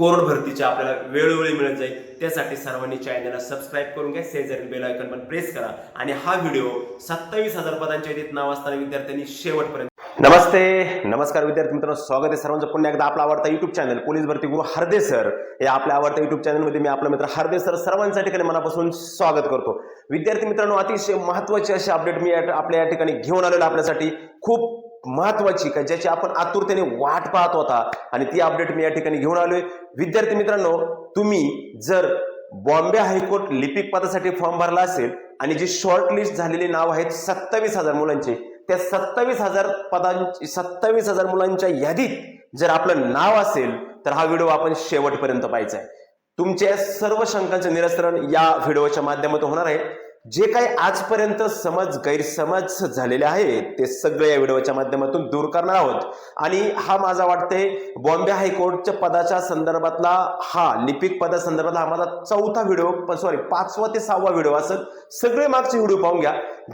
Corrode भरतीच्या आपल्याला वेळोवेळी मिळत जाईल. त्यासाठी सर्वांनी चॅनलला सबस्क्राईब करून घ्या. शेजारी बेल आयकन पण प्रेस करा. आणि हा व्हिडिओ सत्तावीस हजार पदांच्या यादीत नाव असताना विद्यार्थ्यांनी शेवटपर्यंत नमस्ते. नमस्कार विद्यार्थी मित्रांनो. स्वागत आहे सर्वांचं. पुन्हा एकदा आपला आवडता युट्यूब चॅनल पोलीस भरती गुरु हरदे सर. या आपल्या आवडत्या युट्यूब चॅनलमध्ये मी आपला मित्र हरदे सर सर्वांच्या ठिकाणी मनापासून स्वागत करतो. विद्यार्थी मित्रांनो अतिशय महत्त्वाचे अशी अपडेट मी आपल्या या ठिकाणी घेऊन आलेलो आपल्यासाठी. खूप महत्वाची का ज्याची आपण आतुरतेने वाट पाहत होता आणि ती अपडेट मी या ठिकाणी घेऊन आलोय. विद्यार्थी मित्रांनो तुम्ही जर बॉम्बे हायकोर्ट लिपिक पदासाठी फॉर्म भरला असेल आणि जी शॉर्टलिस्ट झालेली नाव आहेत सत्तावीस हजार मुलांचे त्या सत्तावीस हजार पदांची सत्तावीस हजार मुलांच्या यादीत जर आपलं नाव असेल तर हा व्हिडिओ आपण शेवटपर्यंत पाहायचा आहे. तुमच्या सर्व शंकांचे निरसरण या व्हिडिओच्या माध्यमातून होणार आहे. जे काही आजपर्यंत समज गैरसमज झालेले आहेत ते सगळे या व्हिडिओच्या माध्यमातून दूर करणार आहोत. आणि हा माझा वाटते बॉम्बे हायकोर्टच्या पदाच्या संदर्भातला हा लिपिक पदासंदर्भातला हा माझा चौथा व्हिडिओ सॉरी पाचवा ते सहावा व्हिडिओ असेल. सगळे मागचे व्हिडिओ पाहून घ्या.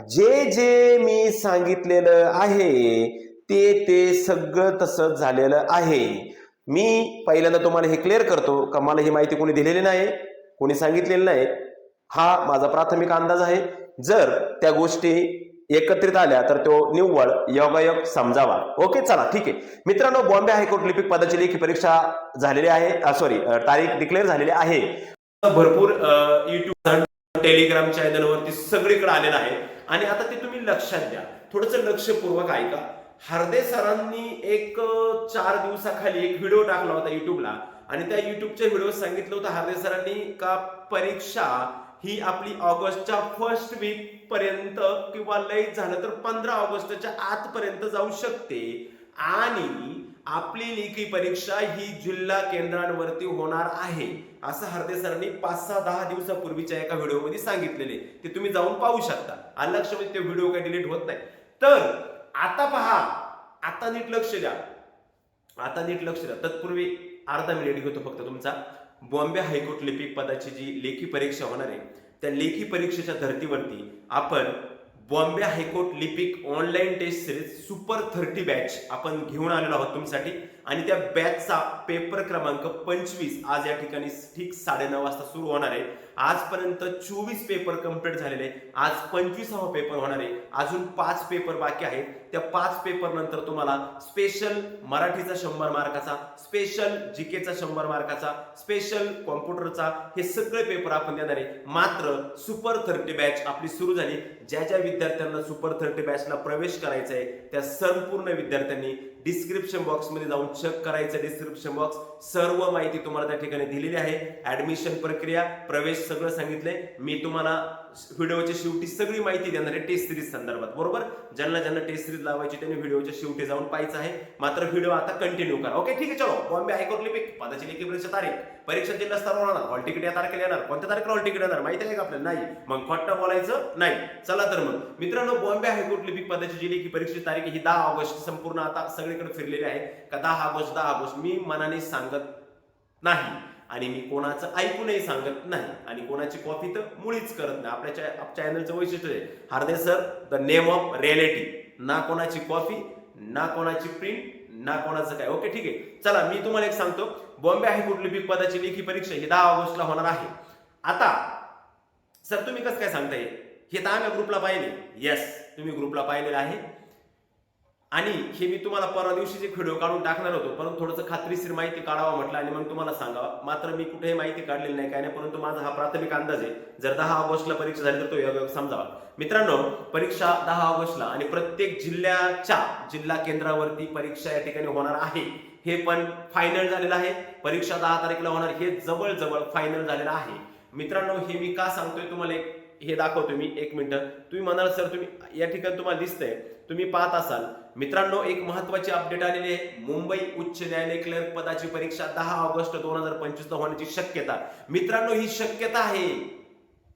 जे जे मी सांगितलेलं आहे ते ते सगळं तसं झालेलं आहे. मी पहिल्यांदा तुम्हाला हे क्लिअर करतो. का मला ही माहिती कोणी दिलेली नाही कोणी सांगितलेली नाही हा माझा प्राथमिक अंदाज आहे. जर त्या गोष्टी एकत्रित आल्या तर तो निव्वळ योगायोग समजावा. ओके चला ठीक आहे. मित्रांनो बॉम्बे हायकोर्ट लिपिक पदाची लेखी परीक्षा झालेली आहे. सॉरी तारीख डिक्लेअर झालेली आहे. भरपूर युट्यूब टेलिग्राम चॅनलवरती सगळीकडे आलेलं आहे. आणि आता ते तुम्ही लक्षात घ्या. थोडस लक्षपूर्वक ऐका. हरदे सरांनी एक चार दिवसाखाली एक व्हिडिओ टाकला होता युट्यूबला आणि त्या युट्यूबच्या व्हिडिओ सांगितलं होतं हरदे सरांनी का परीक्षा ही आपली ऑगस्टच्या फर्स्ट वीक पर्यंत किंवा लय झालं तर पंधरा ऑगस्टच्या आतपर्यंत जाऊ शकते. आणि आपली लेखी परीक्षा ही जिल्हा केंद्रांवरती होणार आहे असं हरदे सरांनी पाच सहा दहा दिवसापूर्वीच्या एका व्हिडिओमध्ये सांगितलेले. ते तुम्ही जाऊन पाहू शकता. आणि लक्षामध्ये म्हणजे ते व्हिडिओ काही डिलीट होत नाही. तर आता पहा आता नीट लक्ष द्या. आता नीट लक्ष द्या. तत्पूर्वी अर्धा मिनिट घेतो फक्त तुमचा. बॉम्बे हायकोर्ट लिपिक पदाची जी लेखी परीक्षा होणार आहे त्या लेखी परीक्षेच्या धर्तीवरती आपण बॉम्बे हायकोर्ट लिपिक online test series super thirty batch आपण घेऊन आलेलो आहोत तुमच्यासाठी. आणि त्या बॅचचा पेपर क्रमांक पंचवीस आज या ठिकाणी ठीक साडेनऊ वाजता सुरू होणार आहे. आजपर्यंत चोवीस पेपर कंप्लीट झालेले आज पंचवीसावा पेपर होणार आहे. अजून पाच पेपर बाकी आहेत. त्या पाच पेपर नंतर तुम्हाला स्पेशल मराठीचा शंभर मार्काचा स्पेशल जीकेचा शंभर मार्काचा स्पेशल कॉम्प्युटरचा हे सगळे पेपर आपण देणार आहे. मात्र सुपर थर्टी बॅच आपली सुरू झाली. ज्या ज्या विद्यार्थ्यांना सुपर थर्टी बॅचला प्रवेश करायचा आहे त्या संपूर्ण विद्यार्थ्यांनी डिस्क्रिप्शन बॉक्समध्ये जाऊन चेक करायचं डिस्क्रिप्शन बॉक्स सर्व माहिती तुम्हाला त्या ठिकाणी दिलेली आहे. ऍडमिशन प्रक्रिया प्रवेश सगळं सांगितलंय. मी तुम्हाला व्हिडिओच्या शेवटी सगळी माहिती देणार आहे टेस्ट सिरीज संदर्भात. बरोबर? ज्यांना ज्यांना टेस्ट सिरीज लावायची त्यांनी व्हिडिओच्या शेवटी जाऊन पाहायचं आहे. मात्र व्हिडिओ आता कंटिन्यू करा. ओके ठीक आहे चलो. बॉम्बे हायकोर्ट लिपिक. पदाची लेखी परीक्षा तारीख. परीक्षा जिल्हा स्तरावर होणार. हॉल तिकीट या तारखेला येणार. कोणत्या तारखेला हॉल तिकीट येणार? माहिती आहे का आपल्याला? नाही. मग खोटं बोलायचं नाही. चला तर मग. मित्रांनो बॉम्बे हायकोर्ट लिपिक पदाची जी लेखी परीक्षेची तारीख ही दहा ऑगस्ट संपूर्ण आता सगळीकडे फिरलेली आहे. का दहा ऑगस्ट? दहा ऑगस्ट. मी मनाने सांगत नाही. आणि मी कोणाचं ऐकूनही सांगत नाही. आणि कोणाची कॉपी तर मुळीच करत नाही. आपल्या चॅनलचं वैशिष्ट्य आहे Harde sir the name of reality ना कोणाची कॉपी ना कोणाची प्रिंट ना कोणाचं काय. ओके ठीक आहे. चला मी तुम्हाला एक सांगतो. बॉम्बे हायकोर्ट लिपिक पदाची लेखी परीक्षा ही दहा ऑगस्टला होणार आहे. आता सर तुम्ही कसं काय सांगताय? हे तर आम्ही ग्रुपला पाहिले. येस तुम्ही ग्रुपला पाहिलेलं आहे. आणि हे मी तुम्हाला परवा दिवशीच एक व्हिडिओ काढून टाकणार होतो परंतु थोडंसं खात्रीशीर माहिती काढावं म्हटलं आणि मग तुम्हाला सांगावा. मात्र मी कुठेही माहिती काढलेली नाही काय नाही परंतु माझा हा प्राथमिक अंदाज आहे जर दहा ऑगस्टला परीक्षा झाली तर तो योगायोग समजावा. मित्रांनो परीक्षा दहा ऑगस्टला आणि प्रत्येक जिल्ह्याच्या जिल्हा केंद्रावरती परीक्षा या ठिकाणी होणार आहे. हे पण फायनल झालेलं आहे. परीक्षा दहा तारखेला होणार हे जवळ जवळ फायनल झालेलं आहे. मित्रांनो हे मी का सांगतोय तुम्हाला एक हे दाखवतो मी एक मिनिट. तुम्ही म्हणाल सर तुम्ही या ठिकाणी तुम्हाला दिसतंय. तुम्ही पाहत असाल. मित्रांनो एक महत्वाची अपडेट आलेली आहे. मुंबई उच्च न्यायालय क्लर्क पदाची परीक्षा दहा ऑगस्ट दोन हजार पंचवीस होण्याची शक्यता. मित्रांनो ही शक्यता आहे.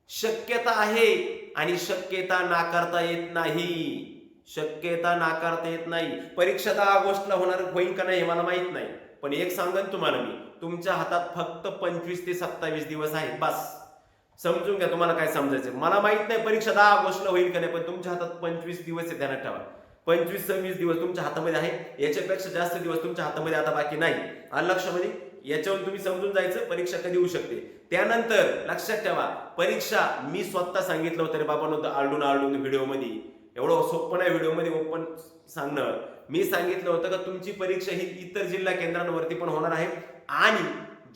शक्यता आहे आणि शक्यता नाकारता येत नाही. शक्यता नाकारता येत नाही. परीक्षा दहा ऑगस्टला होणार होईल का नाही हे मला माहीत नाही. पण एक सांगन तुम्हाला मी. तुमच्या हातात फक्त पंचवीस ते सत्तावीस दिवस आहेत. बस. समजून घ्या तुम्हाला काय समजायचं मला माहीत नाही परीक्षा दहा ऑगस्टला होईल का नाही पण तुमच्या हातात पंचवीस दिवस आहे ध्यानात ठेवा. पंचवीस सव्वीस दिवस तुमच्या हातामध्ये आहे याच्यापेक्षा जास्त दिवस तुमच्या हातामध्ये आता बाकी नाही. आणि लक्षामध्ये याच्यावर तुम्ही समजून जायचं परीक्षा कधी होऊ शकते. त्यानंतर लक्षात ठेवा परीक्षा मी स्वतः सांगितलं होतं रे बाबा नव्हतं आलडून आलडून व्हिडिओमध्ये. एवढं सोपं नाही व्हिडिओमध्ये ओपन सांगणं. मी सांगितलं होतं का तुमची परीक्षा ही इतर जिल्हा केंद्रांवरती पण होणार आहे. आणि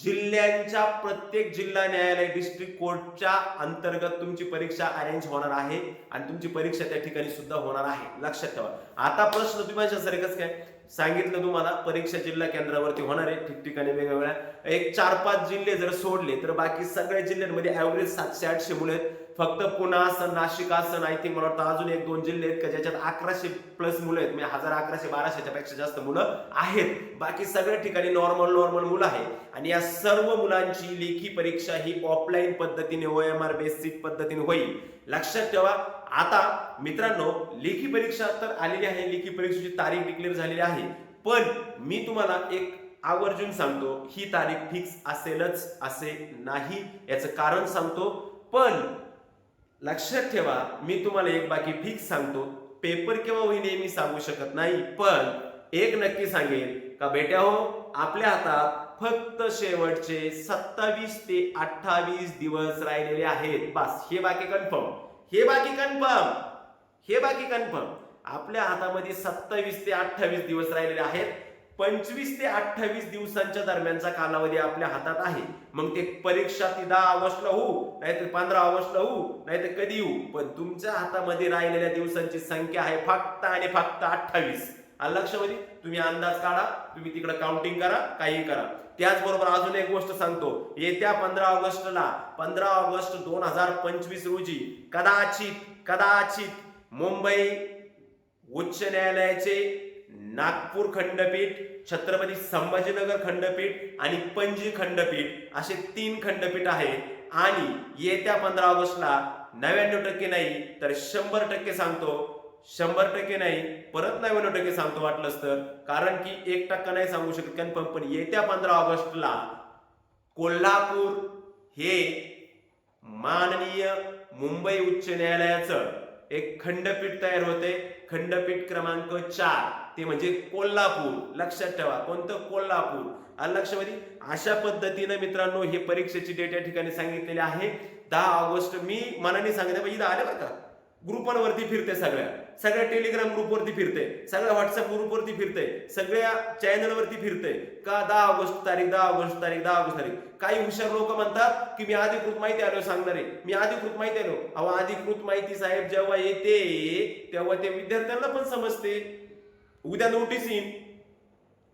जिल्ह्यांच्या प्रत्येक जिल्हा न्यायालय डिस्ट्रिक्ट कोर्टच्या अंतर्गत तुमची परीक्षा अरेंज होणार आहे आणि तुमची परीक्षा त्या ठिकाणी सुद्धा होणार आहे. लक्षात ठेवा. आता प्रश्न तुम्ही सारखंच काय? सांगितलं तुम्हाला परीक्षा जिल्हा केंद्रावरती होणार आहे ठिकठिकाणी वेगवेगळ्या. एक चार पाच जिल्हे जर सोडले तर बाकी सगळ्या जिल्ह्यांमध्ये ऍव्हरेज सातशे आठशे मुलं आहेत. फक्त पुणे असन नाशिक असन आय थिंक मला वाटतं अजून एक दोन जिल्हे आहेत का ज्याच्यात अकराशे प्लस मुलं आहेत. म्हणजे हजार अकराशे बाराशेच्या पेक्षा जास्त मुलं आहेत. बाकी सगळ्या ठिकाणी नॉर्मल नॉर्मल मुलं आहे. आणि या सर्व मुलांची लेखी परीक्षा ही ऑफलाईन पद्धतीने ओ एम आर बेसिक पद्धतीने होईल. लक्षात ठेवा आता मित्रांनो लेखी परीक्षा तर आलेली आहे. लेखी परीक्षेची तारीख डिक्लेअर झालेली आहे. पण मी तुम्हाला एक आवर्जून सांगतो ही तारीख फिक्स असेलच असे नाही. याचं कारण सांगतो. पण लक्षात ठेवा मी तुम्हाला एक बाकी फिक्स सांगतो. पेपर केव्हा होईल मी सांगू शकत नाही पण एक नक्की सांगेल का बेट्या हो आपल्या हातात फक्त शेवटचे सत्तावीस ते अठ्ठावीस दिवस राहिलेले आहेत. बस हे बाकी कन्फर्म हे बाकी कन्फर्म हे बाकी कन्फर्म आपल्या हातामध्ये सत्तावीस ते अठ्ठावीस दिवस राहिलेले आहेत. पंचवीस ते अठ्ठावीस दिवसांच्या दरम्यानचा कालावधी आपल्या हातात आहे. मग ते परीक्षा ती दहा ऑगस्टला होऊ नाहीतर पंधरा ऑगस्टला होऊ नाहीतर कधी येऊ पण तुमच्या हातामध्ये राहिलेल्या दिवसांची संख्या आहे फक्त आणि फक्त अठ्ठावीस. आलं लक्षामध्ये तुम्ही अंदाज काढा तुम्ही तिकडे काउंटिंग करा काही करा. त्याचबरोबर अजून एक गोष्ट सांगतो. येत्या पंधरा ऑगस्टला पंधरा ऑगस्ट दोन हजार पंचवीस रोजी कदाचित कदाचित मुंबई उच्च न्यायालयाचे नागपूर खंडपीठ छत्रपती संभाजीनगर खंडपीठ आणि पणजी खंडपीठ असे तीन खंडपीठ आहेत. आणि येत्या पंधरा ऑगस्टला नव्याण्णव टक्के नाही तर शंभर टक्के सांगतो शंभर टक्के नाही परत नव्याण्णव टक्के सांगतो वाटलंच तर कारण की एक टक्का नाही सांगू शकत कारण पण येत्या पंधरा ऑगस्टला कोल्हापूर हे माननीय मुंबई उच्च न्यायालयाचं एक खंडपीठ तयार होते. खंडपीठ क्रमांक चार ते म्हणजे कोल्हापूर. लक्षात ठेवा कोणतं कोल्हापूर? आलं लक्षामध्ये अशा पद्धतीनं मित्रांनो हे परीक्षेची डेट या ठिकाणी सांगितलेली आहे. दहा ऑगस्ट मी मनाने सांगितलं पाहिजे आले बरं का? ग्रुपांवरती फिरते सगळ्या. सगळ्या टेलिग्राम ग्रुपवरती फिरते. सगळ्या व्हॉट्सअप ग्रुपवरती फिरते. सगळ्या चॅनलवरती फिरते. का दहा ऑगस्ट तारीख दहा ऑगस्ट तारीख दहा ऑगस्ट तारीख? काही हुशार लोक म्हणतात की मी अधिकृत माहिती आलो सांगणार. आहे मी अधिकृत माहिती आलो अहो अधिकृत माहिती साहेब जेव्हा येते तेव्हा ते विद्यार्थ्यांना पण समजते. उद्या नोटीस येईन.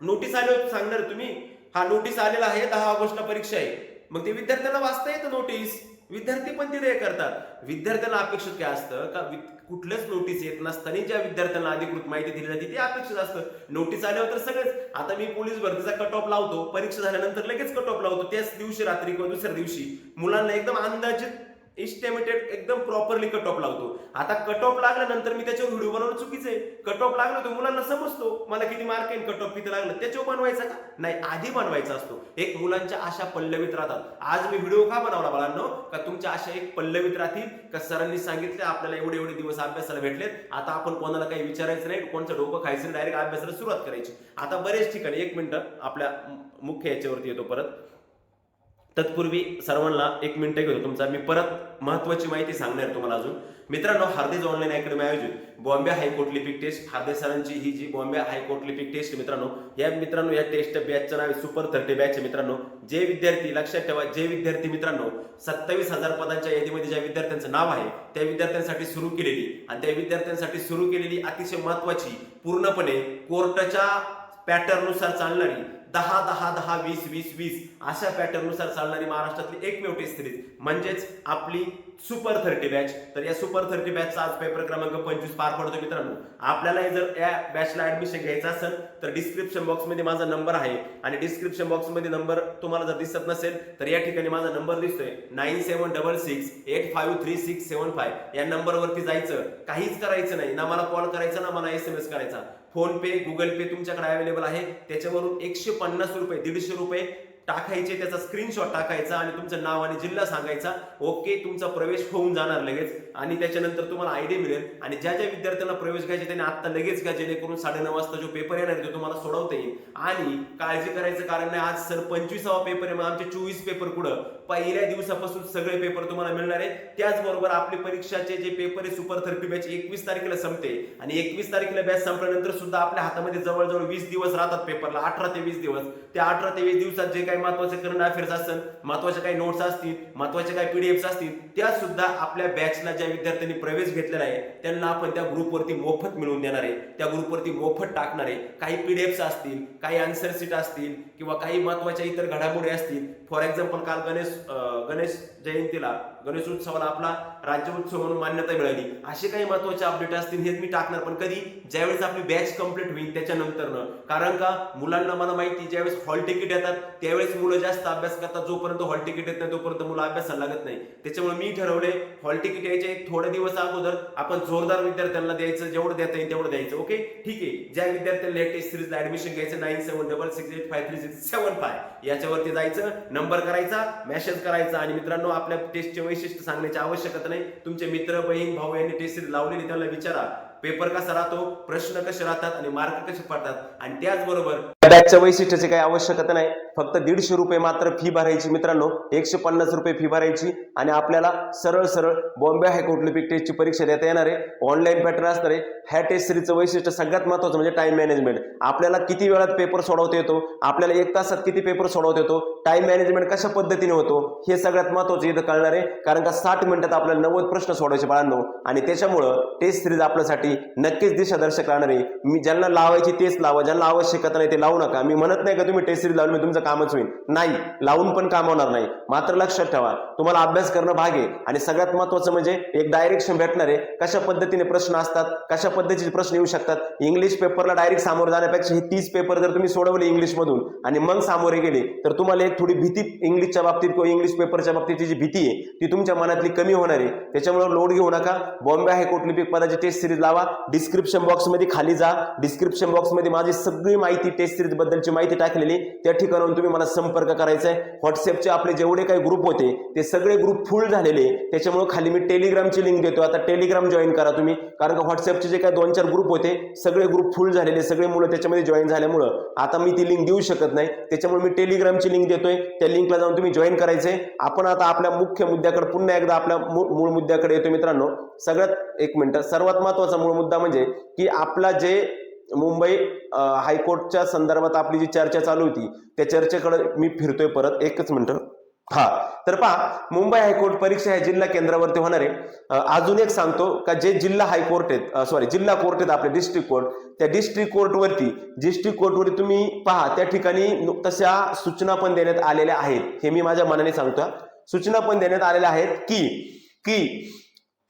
नोटीस आले सांगणार तुम्ही. हा नोटीस आलेला आहे दहा ऑगस्टला परीक्षा आहे. मग ते विद्यार्थ्यांना वाचता येतं नोटीस विद्यार्थी पण तिथे हे करतात. विद्यार्थ्यांना अपेक्षित काय असतं? का कुठलंच नोटीस येत नसताना ज्या विद्यार्थ्यांना अधिकृत माहिती दिली जाते ते अपेक्षित असतं. नोटीस आल्यावर तर सगळेच. आता मी पोलीस भरतीचा कट ऑफ लावतो. परीक्षा झाल्यानंतर लगेच कट ऑफ लावतो. त्याच दिवशी रात्री किंवा दुसऱ्या दिवशी मुलांना एकदम अंदाजित इस्टिमेटेड एकदम प्रॉपरली कट ऑफ लावतो. आता कट ऑफ लागल्यानंतर मी त्याच्यावर व्हिडिओ बनवणं चुकीचं आहे. कट ऑफ लागलं तर मुलांना समजतो मला किती मार्क आहे कट ऑफ किती लागलं. त्याच्यावर बनवायचा का? नाही आधी बनवायचा असतो. एक मुलांच्या आशा पल्लवीत राहतात. आज मी व्हिडिओ का बनवला बाळांनो? का तुमच्या आशा एक पल्लवीत राहतील? का सरांनी सांगितलं आपल्याला एवढे एवढे दिवस अभ्यासाला भेटलेत. आता आपण कोणाला काही विचारायचं नाही कोणचं डोकं खायचं डायरेक्ट अभ्यासाला सुरुवात करायची. आता बरेच ठिकाणी एक मिनिट आपल्या मुख्य याच्यावरती येतो परत. तत्पूर्वी सर्वांना एक मिनिट घेतो तुमचा मी परत महत्वाची माहिती सांगणार तुम्हाला अजून. मित्रांनो हार्देज ऑनलाईन अकॅडमी आयोजित बॉम्बे हायकोर्ट लिपिक टेस्ट. हार्दे सरांची ही जी बॉम्बे हायकोर्ट लिपिक टेस्ट मित्रांनो या मित्रांनो या टेस्ट बॅचचं नाव सुपर थर्टी बॅच आहे मित्रांनो. जे विद्यार्थी लक्षात ठेवा जे विद्यार्थी मित्रांनो सत्तावीस हजार पदांच्या यादीमध्ये ज्या विद्यार्थ्यांचं नाव आहे त्या विद्यार्थ्यांसाठी सुरू केलेली आणि त्या विद्यार्थ्यांसाठी सुरू केलेली अतिशय महत्वाची पूर्णपणे कोर्टाच्या पॅटर्ननुसार चालणारी दहा दहा दहा वीस वीस वीस अशा पॅटर्ननुसार चालणारी महाराष्ट्रातली एकमेव टेस्ट सिरीज म्हणजेच आपली सुपर थर्टी बॅच तर या सुपर थर्टी बॅचचा आज पेपर क्रमांक पंचवीस पार पडतो मित्रांनो. आपल्याला जर या बॅचला ऍडमिशन घ्यायचं असेल तर डिस्क्रिप्शन बॉक्समध्ये माझा नंबर आहे. आणि डिस्क्रिप्शन बॉक्समध्ये नंबर तुम्हाला जर दिसत नसेल तर या ठिकाणी माझा नंबर दिसतोय. Nine seven double six eight five three six seven five या नंबरवरती जायचं. काहीच करायचं नाही. ना मला कॉल करायचा ना मला एस एम एस करायचा. फोन पे गुगल पे तुमच्याकडे अवेलेबल आहे. त्याच्यावरून एकशे पन्नास रुपये दीडशे रुपये टाकायचे त्याचा स्क्रीनशॉट टाकायचा आणि तुमचं नाव आणि जिल्हा सांगायचा. ओके तुमचा प्रवेश होऊन जाणार लगेच. आणि त्याच्यानंतर तुम्हाला आयडी मिळेल. आणि ज्या ज्या विद्यार्थ्यांना प्रवेश घ्यायचे त्यांनी आता लगेच घ्या जेणेकरून साडेनऊ वाजता जो पेपर येणार तो तुम्हाला सोडवता येईल. आणि काळजी करायचं कारण नाही आज सर पंचवीसावा पेपर आहे मग आमचे चोवीस पेपर कुठं? पहिल्या दिवसापासून सगळे पेपर तुम्हाला मिळणार आहे. त्याचबरोबर आपली परीक्षाचे जे पेपर आहे सुपर थर्टी बॅच एकवीस तारखेला संपते. आणि एकवीस तारखेला बॅच संपल्यानंतर सुद्धा आपल्या हातामध्ये जवळजवळ वीस दिवस राहतात पेपरला अठरा ते वीस दिवस. त्या अठरा ते वीस दिवसात जे काही महत्त्वाचे करंट अफेअर्स असतील महत्त्वाचे काही नोट्स असतील महत्त्वाचे काही पीडीएफ असतील त्या सुद्धा आपल्या बॅचला ज्या विद्यार्थ्यांनी प्रवेश घेतलेला आहे त्यांना आपण त्या ग्रुपवरती मोफत मिळवून देणार आहे. त्या ग्रुपवरती मोफत टाकणार आहे. काही पीडीएफ असतील काही आन्सर सीट असतील किंवा काही महत्त्वाच्या इतर घडामोडी असतील फॉर एक्झाम्पल काल गणेश गणेश जयंतीला गणेश उत्सवाला आपला राज्य उत्सव म्हणून मान्यता मिळाली. असे काही महत्त्वाचे अपडेट असतील हेच मी टाकणार पण कधी ज्यावेळेस आपली बॅच कंप्लीट होईल त्याच्यानंतर कारण का मुलांना मला माहिती ज्यावेळेस हॉल तिकीट येतात त्यावेळेस मुलं जास्त अभ्यास करतात जोपर्यंत हॉल तिकीट येत नाही तोपर्यंत मुलं अभ्यासाला लागत नाही. त्याच्यामुळे मी ठरवले हॉल तिकीट यायचे एक थोडे दिवस अगोदर आपण जोरदार विद्यार्थ्यांना द्यायचं जेवढं देता येईल तेवढं द्यायचं ओके ठीक आहे. ज्या विद्यार्थ्यांना लेटेस्ट सिरीजला ऍडमिशन घ्यायचं nine seven double six eight five three six seven five याच्यावरती जायचं नंबर करायचा मेसेज करायचा. आणि मित्रांनो आपल्या टेस्टचे वैशिष्ट्य सांगण्याची आवश्यकता नाही. तुमचे मित्र बहीण भाऊ यांनी टेस्ट सिरीज लावलेली त्यांना विचारा. पेपर कसा राहतो? प्रश्न कसे राहतात? आणि मार्क कसे पडतात? आणि त्याचबरोबर बॅचच्या वैशिष्ट्याची काही आवश्यकता नाही. फक्त दीडशे रुपये मात्र फी भरायची मित्रांनो. एकशे पन्नास रुपये फी भरायची. आणि आपल्याला सरळ सरळ बॉम्बे हायकोर्ट लिपिक टेस्टची परीक्षा देता येणार आहे. ऑनलाईन पॅटर्न असणार आहे. ह्या टेस्ट सिरीजचं वैशिष्ट्य सगळ्यात महत्वाचं म्हणजे टाइम मॅनेजमेंट आपल्याला किती वेळात पेपर सोडवता येतो? आपल्याला एक तासात किती पेपर सोडवता येतो? टाईम मॅनेजमेंट कशा पद्धतीने होतो? हे सगळ्यात महत्वाचं इथं कळणार आहे. कारण का साठ मिनिटात आपल्याला नव्वद प्रश्न सोडवायचे बाळांनो. आणि त्याच्यामुळं टेस्ट सिरीज आपल्यासाठी नक्कीच दिशादर्शक राहणार आहे. मी ज्यांना लावायची तेच लावा. ज्यांना आवश्यकता नाही ते लावू नका. मी म्हणत नाही का तुम्ही टेस्ट सिरीज लावून मी तुमचं कामच होईल. नाही लावून पण काम होणार नाही. मात्र लक्षात ठेवा तुम्हाला अभ्यास करणं भाग आहे आणि सगळ्यात महत्वाचं म्हणजे एक डायरेक्शन भेटणार आहे. कशा पद्धतीने प्रश्न असतात कशा पद्धतीचे प्रश्न येऊ शकतात? इंग्लिश पेपरला डायरेक्ट सामोरे जाण्यापेक्षा हे तीस पेपर जर तुम्ही सोडवले इंग्लिशमधून आणि मग सामोरे गेले तर तुम्हाला एक थोडी भीती इंग्लिशच्या बाबतीत किंवा इंग्लिश पेपरच्या बाबतीत जी भीती आहे ती तुमच्या मनातली कमी होणार आहे. त्याच्यामुळे लोड घेऊ नका. बॉम्बे हायकोर्ट लिपिक पदाची टेस्ट सिरीज लावा डिस्क्रिप्शन बॉक्समध्ये खाली जा. डिस्क्रिप्शन बॉक्समध्ये माझी सगळी माहिती टेस्ट सिरीज बद्दलची माहिती टाकलेली त्या ठिकाणाहून तुम्ही मला संपर्क करायचा आहे व्हॉट्सअपचे आपले जेवढे काही ग्रुप होते ते सगळे ग्रुप फुल झालेले. त्याच्यामुळे खाली मी टेलिग्रामची लिंक देतो आता टेलिग्राम जॉईन करा तुम्ही. कारण का व्हॉट्सअपचे जे काही दोन चार ग्रुप होते सगळे ग्रुप फुल झालेले. सगळे मुलं त्याच्यामध्ये जॉईन झाल्यामुळं आता मी ती लिंक देऊ शकत नाही. त्याच्यामुळे मी टेलिग्रामची लिंक देतोय. त्या लिंकला जाऊन तुम्ही जॉईन करायचे आपण आता आपल्या मुख्य मुद्द्याकडे पुन्हा एकदा आपल्या मूळ मूळ मुद्द्याकडे येतो मित्रांनो. सगळ्यात एक मिनिट. सर्वात महत्त्वाचा मूळ मुद्दा म्हणजे की आपला जे मुंबई हायकोर्टच्या संदर्भात आपली जी चर्चा चालू होती त्या चर्चेकडे मी फिरतोय परत. एकच मिनिटं. हा. तर पहा मुंबई हायकोर्ट परीक्षा ह्या जिल्हा केंद्रावरती होणार आहे. अजून एक सांगतो का जे जिल्हा हायकोर्ट आहेत सॉरी जिल्हा कोर्ट आहेत आपले डिस्ट्रिक्ट कोर्ट त्या डिस्ट्रिक्ट कोर्टवरती डिस्ट्रिक्ट कोर्टवरती तुम्ही पहा त्या ठिकाणी तशा सूचना पण देण्यात आलेल्या आहेत. हे मी माझ्या मनाने सांगतो सूचना पण देण्यात आलेल्या आहेत की की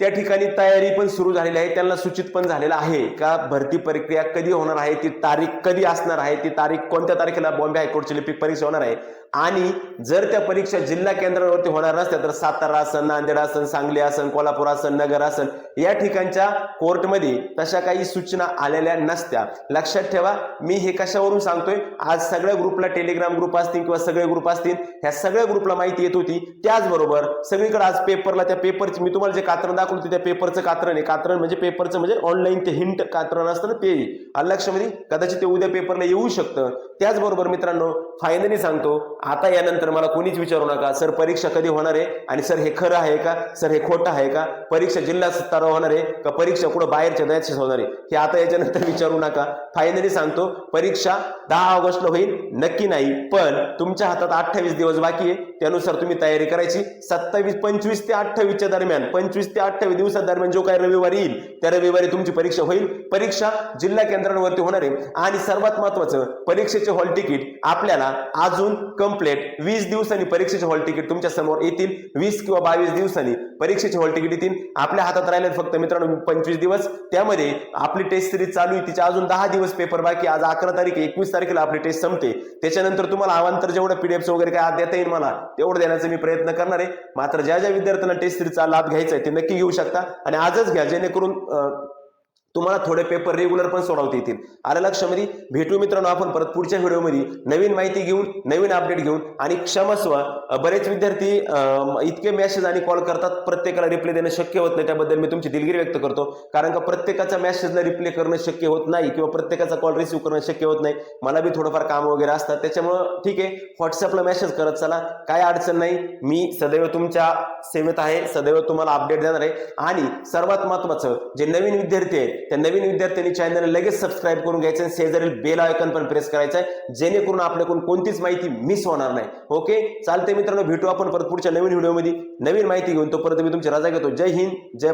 त्या ठिकाणी तयारी पण सुरू झालेली आहे. त्यांना सूचित पण झालेलं आहे का भरती प्रक्रिया कधी होणार आहे? ती तारीख कधी असणार आहे? ती तारीख कोणत्या तारखेला बॉम्बे हायकोर्टची लिपिक परीक्षा होणार आहे? आणि जर त्या परीक्षा जिल्हा केंद्रावरती होणार असल्या तर सातारा असन नांदेड असन सांगली असन कोल्हापूर असन नगर असन या ठिकाणच्या कोर्टमध्ये तशा काही सूचना आलेल्या नसत्या. लक्षात ठेवा मी हे कशावरून सांगतोय? आज सगळ्या ग्रुपला टेलिग्राम ग्रुप असतील किंवा सगळे ग्रुप असतील ह्या सगळ्या ग्रुपला माहिती येत होती. त्याचबरोबर सगळीकडे आज पेपरला त्या पेपरची मी तुम्हाला जे कात्रण दाखवलं होतं त्या पेपरचं कात्रण आहे. कात्रण म्हणजे पेपरचं म्हणजे ऑनलाईन ते हिंट कात्रण असतं ना ते. लक्षामध्ये कदाचित ते उद्या पेपरला येऊ शकतं. त्याचबरोबर मित्रांनो फायनली सांगतो आता यानंतर मला कोणीच विचारू नका. सर परीक्षा कधी होणार आहे? आणि सर हे खरं आहे का? सर हे खोटं आहे का? परीक्षा जिल्हा स्तरावर होणार आहे का? परीक्षा कुठं बाहेरच्या देशात होणार आहे? हे आता याच्यानंतर विचारू नका. फायनली सांगतो परीक्षा दहा ऑगस्टला होईल. नक्की नाही पण तुमच्या हातात अठ्ठावीस दिवस बाकी आहे. त्यानुसार तुम्ही तयारी करायची. सत्तावीस पंचवीस ते अठ्ठावीसच्या दरम्यान पंचवीस ते अठ्ठावीस दिवसा दरम्यान जो काही रविवारी येईल त्या रविवारी तुमची परीक्षा होईल. परीक्षा जिल्हा केंद्रांवरती होणार आहे. आणि सर्वात महत्वाचं परीक्षेचे हॉल तिकीट आपल्याला अजून कंप्लेट वीस दिवसांनी परीक्षेचे हॉल तिकीट तुमच्यासमोर येतील. वीस किंवा बावीस दिवसांनी परीक्षेचे हॉल तिकीट येतील. आपल्या हातात राहिले फक्त मित्रांनो पंचवीस दिवस. त्यामध्ये आपली टेस्ट सिरीज चालू आहे. तिच्या अजून दहा दिवस पेपर बाकी आज अकरा तारीख एकवीस तारखेला आपली टेस्ट संपते. त्याच्यानंतर तुम्हाला अवांतर जेवढं पीडीएफ वगैरे काय देता येईल मला. तेवढं देण्याचा मी प्रयत्न करणार आहे. मात्र ज्या ज्या विद्यार्थ्यांना टेस्ट सिरीजचा लाभ घ्यायचा आहे ते नक्की घेऊ शकता. आणि आजच घ्या. जेणेकरून तुम्हाला थोडे पेपर रेग्युलर पण सोडवता येतील. आलं लक्षामध्ये भेटू मित्रांनो आपण परत पुढच्या व्हिडिओमध्ये नवीन माहिती घेऊन नवीन अपडेट घेऊन आणि क्षमस्व बरेच विद्यार्थी इतके मेसेज आणि कॉल करतात प्रत्येकाला रिप्लाय देणं शक्य होत नाही. त्याबद्दल मी तुमची दिलगिरी व्यक्त करतो. कारण का प्रत्येकाचा मेसेजला रिप्लाय करणं शक्य होत नाही किंवा प्रत्येकाचा कॉल रिसिव्ह करणं शक्य होत नाही. मला बी थोडंफार काम वगैरे असतात. त्याच्यामुळं ठीक आहे. व्हॉट्सअपला मेसेज करत चला. काय अडचण नाही. मी सदैव तुमच्या सेवेत आहे. सदैव तुम्हाला अपडेट देणार आहे. आणि सर्वात महत्वाचं जे नवीन विद्यार्थी आहेत त्या नवीन विद्यार्थ्यांनी चॅनल लगेच सबस्क्राईब करून घ्यायचं आणि शेजारील बेल आयकन पण प्रेस करायचं आहे जेणेकरून आपल्याकडून कोणतीच माहिती मिस होणार नाही. ओके चालते मित्रांनो भेटू आपण परत पुढच्या नवीन व्हिडिओमध्ये नवीन माहिती घेऊन तोपर्यंत मी तुमची रजा घेतो. जय हिंद जय